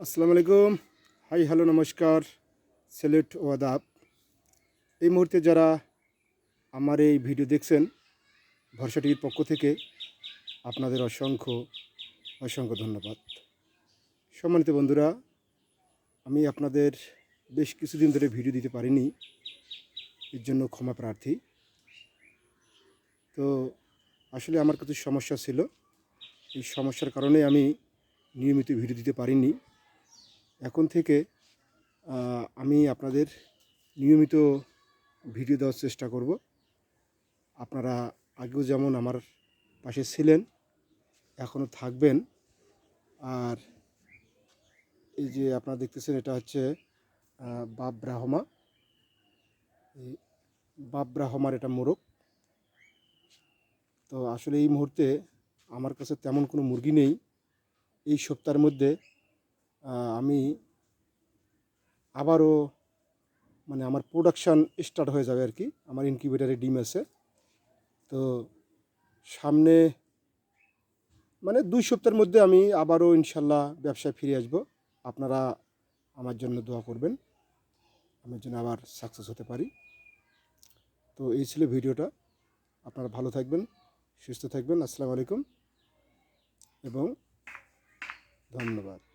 আসসালামু আলাইকুম। High, hello, নমস্কার। সেলেট ও আদাব। এই মুহূর্তে যারা আমার এই ভিডিও দেখছেন, ভরসা টিভির পক্ষ থেকে আপনাদের অসংখ্য অসংখ্য ধন্যবাদ। সম্মানিত বন্ধুরা, আমি আপনাদের বেশ কিছুদিন ধরে ভিডিও দিতে পারিনি। এর জন্য ক্ষমা প্রার্থী। তো, আসলে আমার কিছু সমস্যা ছিল। এই সমস্যার কারণে আমি নিয়মিত ভিডিও দিতে পারিনি। এখন থেকে আমি আপনাদের নিয়মিত ভিডিও দেওয়ার চেষ্টা করব। আপনারা আগেও যেমন আমার পাশে ছিলেন এখনও থাকবেন। আর এই যে আপনারা দেখতেছেন, এটা হচ্ছে বাপ ব্রাহ্মা। বাপ ব্রাহ্মার এটা মোরগ। তো আসলে এই মুহূর্তে আমার কাছে তেমন কোনো মুরগি নেই। এই সপ্তাহের মধ্যে আমি আবারও মানে আমার প্রোডাকশান স্টার্ট হয়ে যাবে আর কি আমার ইনকিউবেটারে ডিম আছে। তো সামনে মানে দুই সপ্তাহের মধ্যে আমি আবারও ইনশাল্লাহ ব্যবসায় ফিরে আসব। আপনারা আমার জন্য দোয়া করবেন। আমি যেন আবার সাকসেস হতে পারি। তো এই ছিল ভিডিওটা। আপনারা ভালো থাকবেন, সুস্থ থাকবেন। আসসালামু আলাইকুম এবং ধন্যবাদ।